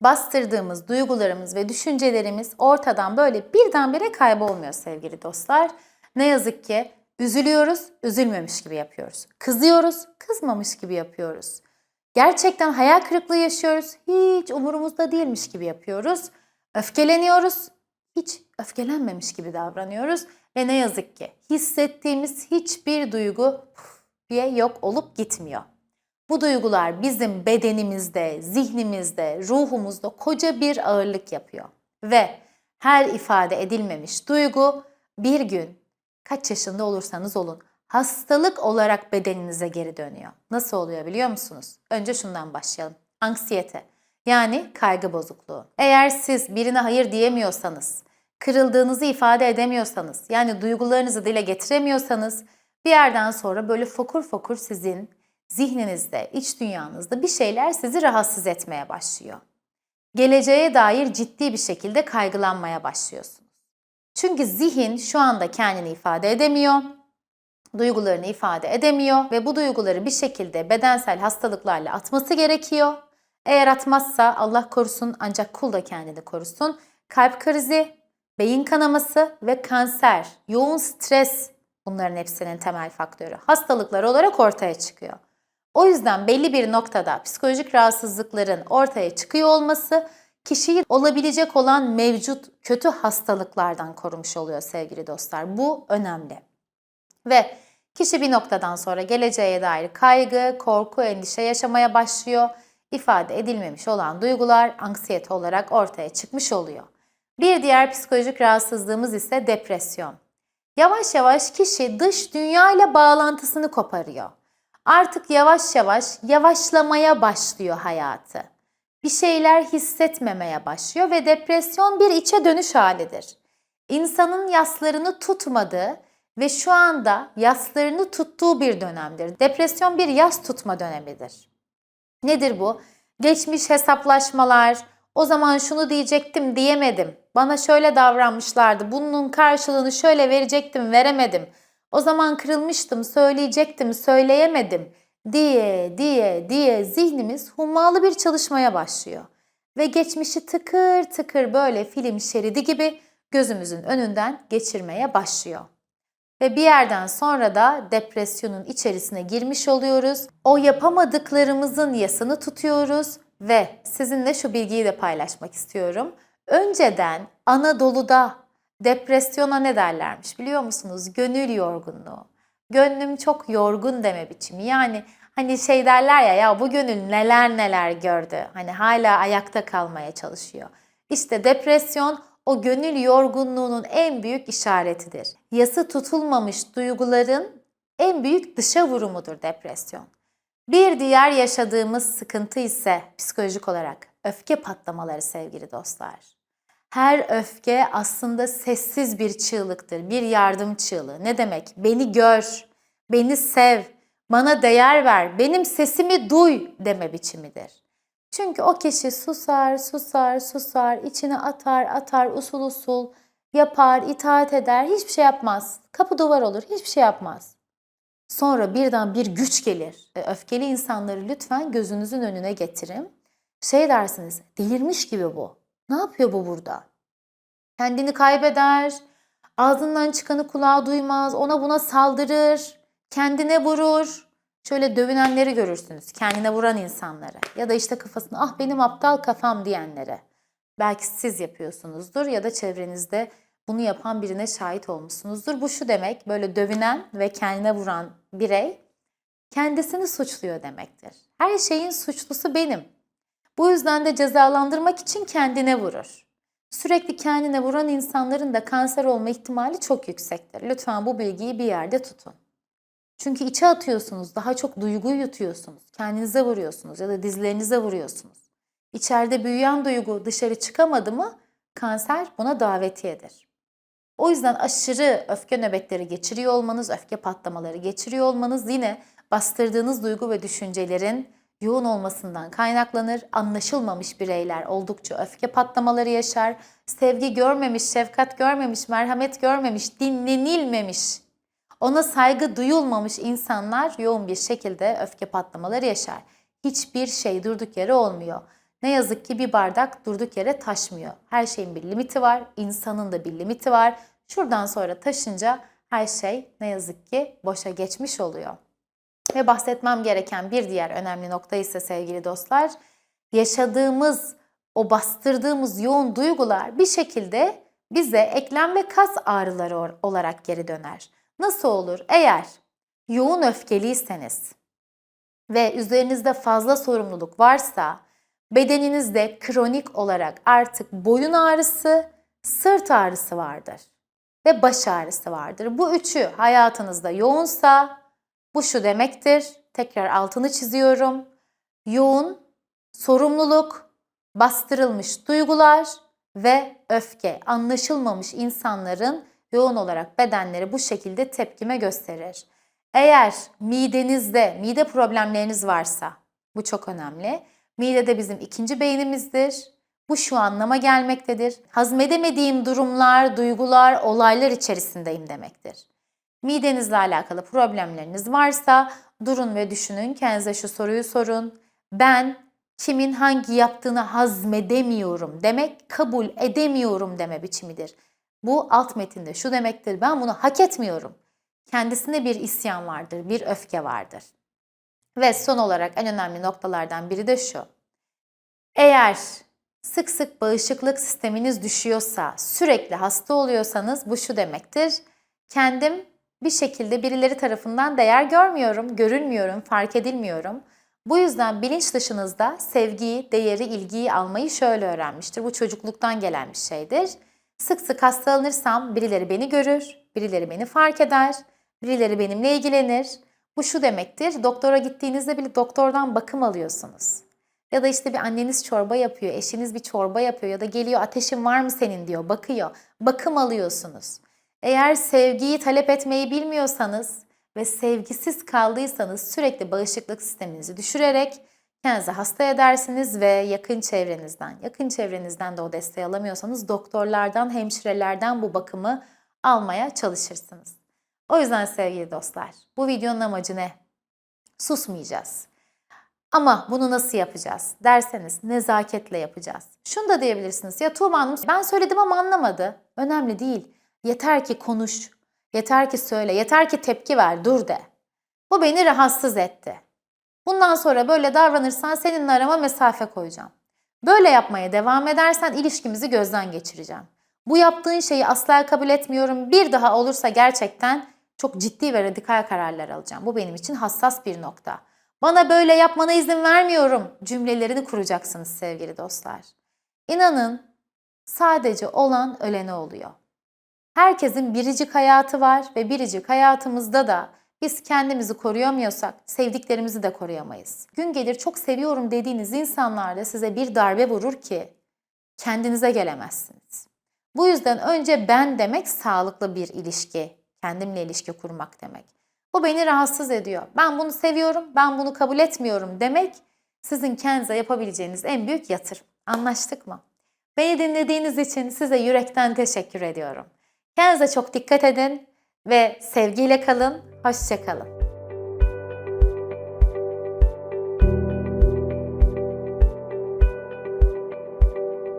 bastırdığımız duygularımız ve düşüncelerimiz ortadan böyle birdenbire kaybolmuyor sevgili dostlar. Ne yazık ki üzülüyoruz, üzülmemiş gibi yapıyoruz. Kızıyoruz, kızmamış gibi yapıyoruz. Gerçekten hayal kırıklığı yaşıyoruz, hiç umurumuzda değilmiş gibi yapıyoruz. Öfkeleniyoruz, hiç öfkelenmemiş gibi davranıyoruz. Ve ne yazık ki hissettiğimiz hiçbir duygu diye yok olup gitmiyor. Bu duygular bizim bedenimizde, zihnimizde, ruhumuzda koca bir ağırlık yapıyor. Ve her ifade edilmemiş duygu bir gün kaç yaşında olursanız olun hastalık olarak bedeninize geri dönüyor. Nasıl oluyor biliyor musunuz? Önce şundan başlayalım. Anksiyete yani kaygı bozukluğu. Eğer siz birine hayır diyemiyorsanız, kırıldığınızı ifade edemiyorsanız, yani duygularınızı dile getiremiyorsanız bir yerden sonra böyle fokur fokur sizin zihninizde, iç dünyanızda bir şeyler sizi rahatsız etmeye başlıyor. Geleceğe dair ciddi bir şekilde kaygılanmaya başlıyorsunuz. Çünkü zihin şu anda kendini ifade edemiyor, duygularını ifade edemiyor ve bu duyguları bir şekilde bedensel hastalıklarla atması gerekiyor. Eğer atmazsa Allah korusun ancak kul da kendini korusun. Kalp krizi, beyin kanaması ve kanser, yoğun stres bunların hepsinin temel faktörü. Hastalıklar olarak ortaya çıkıyor. O yüzden belli bir noktada psikolojik rahatsızlıkların ortaya çıkıyor olması kişiyi olabilecek olan mevcut kötü hastalıklardan korumuş oluyor sevgili dostlar. Bu önemli. Ve kişi bir noktadan sonra geleceğe dair kaygı, korku, endişe yaşamaya başlıyor. İfade edilmemiş olan duygular anksiyete olarak ortaya çıkmış oluyor. Bir diğer psikolojik rahatsızlığımız ise depresyon. Yavaş yavaş kişi dış dünya ile bağlantısını koparıyor. Artık yavaş yavaş yavaşlamaya başlıyor hayatı. Bir şeyler hissetmemeye başlıyor ve depresyon bir içe dönüş halidir. İnsanın yaslarını tutmadığı ve şu anda yaslarını tuttuğu bir dönemdir. Depresyon bir yas tutma dönemidir. Nedir bu? Geçmiş hesaplaşmalar, o zaman şunu diyecektim diyemedim. Bana şöyle davranmışlardı. Bunun karşılığını şöyle verecektim, veremedim. O zaman kırılmıştım, söyleyecektim, söyleyemedim diye diye diye zihnimiz hummalı bir çalışmaya başlıyor. Ve geçmişi tıkır tıkır böyle film şeridi gibi gözümüzün önünden geçirmeye başlıyor. Ve bir yerden sonra da depresyonun içerisine girmiş oluyoruz. O yapamadıklarımızın yasını tutuyoruz ve sizinle şu bilgiyi de paylaşmak istiyorum. Önceden Anadolu'da depresyona ne derlermiş biliyor musunuz? Gönül yorgunluğu. Gönlüm çok yorgun deme biçimi. Yani hani şey derler ya ya bu gönül neler neler gördü. Hani hala ayakta kalmaya çalışıyor. İşte depresyon o gönül yorgunluğunun en büyük işaretidir. Yası tutulmamış duyguların en büyük dışa vurumudur depresyon. Bir diğer yaşadığımız sıkıntı ise psikolojik olarak öfke patlamaları sevgili dostlar. Her öfke aslında sessiz bir çığlıktır, bir yardım çığlığı. Ne demek? Beni gör, beni sev, bana değer ver, benim sesimi duy deme biçimidir. Çünkü o kişi susar, susar, susar, içine atar, atar, usul usul yapar, itaat eder, hiçbir şey yapmaz. Kapı duvar olur, hiçbir şey yapmaz. Sonra birden bir güç gelir. E, Öfkeli insanları lütfen gözünüzün önüne getirin. Şey dersiniz, delirmiş gibi bu. Ne yapıyor bu burada? Kendini kaybeder, ağzından çıkanı kulağı duymaz, ona buna saldırır, kendine vurur. Şöyle dövünenleri görürsünüz, kendine vuran insanları. Ya da işte kafasına ah benim aptal kafam diyenlere. Belki siz yapıyorsunuzdur ya da çevrenizde bunu yapan birine şahit olmuşsunuzdur. Bu şu demek, böyle dövünen ve kendine vuran birey kendisini suçluyor demektir. Her şeyin suçlusu benim. Bu yüzden de cezalandırmak için kendine vurur. Sürekli kendine vuran insanların da kanser olma ihtimali çok yüksektir. Lütfen bu bilgiyi bir yerde tutun. Çünkü içe atıyorsunuz, daha çok duyguyu yutuyorsunuz. Kendinize vuruyorsunuz ya da dizlerinize vuruyorsunuz. İçeride büyüyen duygu dışarı çıkamadı mı kanser buna davetiyedir. O yüzden aşırı öfke nöbetleri geçiriyor olmanız, öfke patlamaları geçiriyor olmanız yine bastırdığınız duygu ve düşüncelerin yoğun olmasından kaynaklanır. Anlaşılmamış bireyler oldukça öfke patlamaları yaşar. Sevgi görmemiş, şefkat görmemiş, merhamet görmemiş, dinlenilmemiş, ona saygı duyulmamış insanlar yoğun bir şekilde öfke patlamaları yaşar. Hiçbir şey durduk yere olmuyor. Ne yazık ki bir bardak durduk yere taşmıyor. Her şeyin bir limiti var, insanın da bir limiti var. Şuradan sonra taşınca her şey ne yazık ki boşa geçmiş oluyor. Ve bahsetmem gereken bir diğer önemli nokta ise sevgili dostlar, yaşadığımız o bastırdığımız yoğun duygular bir şekilde bize eklem ve kas ağrıları olarak geri döner. Nasıl olur? Eğer yoğun öfkeliyseniz ve üzerinizde fazla sorumluluk varsa bedeninizde kronik olarak artık boyun ağrısı, sırt ağrısı vardır ve baş ağrısı vardır. Bu üçü hayatınızda yoğunsa bu şu demektir. Tekrar altını çiziyorum. Yoğun sorumluluk, bastırılmış duygular ve öfke. Anlaşılmamış insanların yoğun olarak bedenleri bu şekilde tepkime gösterir. Eğer midenizde, mide problemleriniz varsa, bu çok önemli. Mide de bizim ikinci beynimizdir. Bu şu anlama gelmektedir. Hazmedemediğim durumlar, duygular, olaylar içerisindeyim demektir. Midenizle alakalı problemleriniz varsa durun ve düşünün. Kendinize şu soruyu sorun. Ben kimin hangi yaptığını hazmedemiyorum demek, kabul edemiyorum deme biçimidir. Bu alt metinde şu demektir. Ben bunu hak etmiyorum. Kendisine bir isyan vardır, bir öfke vardır. Ve son olarak en önemli noktalardan biri de şu. Eğer sık sık bağışıklık sisteminiz düşüyorsa, sürekli hasta oluyorsanız bu şu demektir. Kendim bir şekilde birileri tarafından değer görmüyorum, görülmüyorum, fark edilmiyorum. Bu yüzden bilinç dışınızda sevgiyi, değeri, ilgiyi almayı şöyle öğrenmiştir. Bu çocukluktan gelen bir şeydir. Sık sık hastalanırsam birileri beni görür, birileri beni fark eder, birileri benimle ilgilenir. Bu şu demektir, doktora gittiğinizde bile doktordan bakım alıyorsunuz. Ya da işte bir anneniz çorba yapıyor, eşiniz bir çorba yapıyor ya da geliyor ateşin var mı senin diyor, bakıyor. Bakım alıyorsunuz. Eğer sevgiyi talep etmeyi bilmiyorsanız ve sevgisiz kaldıysanız sürekli bağışıklık sisteminizi düşürerek kendinizi hasta edersiniz ve yakın çevrenizden, yakın çevrenizden de o desteği alamıyorsanız doktorlardan, hemşirelerden bu bakımı almaya çalışırsınız. O yüzden sevgili dostlar, bu videonun amacı ne? Susmayacağız. Ama bunu nasıl yapacağız derseniz nezaketle yapacağız. Şunu da diyebilirsiniz. Ya Tuğba Hanım ben söyledim ama anlamadı. Önemli değil. Yeter ki konuş. Yeter ki söyle. Yeter ki tepki ver. Dur de. Bu beni rahatsız etti. Bundan sonra böyle davranırsan seninle arama mesafe koyacağım. Böyle yapmaya devam edersen ilişkimizi gözden geçireceğim. Bu yaptığın şeyi asla kabul etmiyorum. Bir daha olursa gerçekten çok ciddi ve radikal kararlar alacağım. Bu benim için hassas bir nokta. Bana böyle yapmana izin vermiyorum cümlelerini kuracaksınız sevgili dostlar. İnanın sadece olan ölene oluyor. Herkesin biricik hayatı var ve biricik hayatımızda da biz kendimizi koruyamıyorsak sevdiklerimizi de koruyamayız. Gün gelir çok seviyorum dediğiniz insanlar da size bir darbe vurur ki kendinize gelemezsiniz. Bu yüzden önce ben demek sağlıklı bir ilişki, kendimle ilişki kurmak demek. Bu beni rahatsız ediyor. Ben bunu seviyorum, ben bunu kabul etmiyorum demek sizin kendinize yapabileceğiniz en büyük yatırım. Anlaştık mı? Beni dinlediğiniz için size yürekten teşekkür ediyorum. Kendinize çok dikkat edin ve sevgiyle kalın. Hoşçakalın.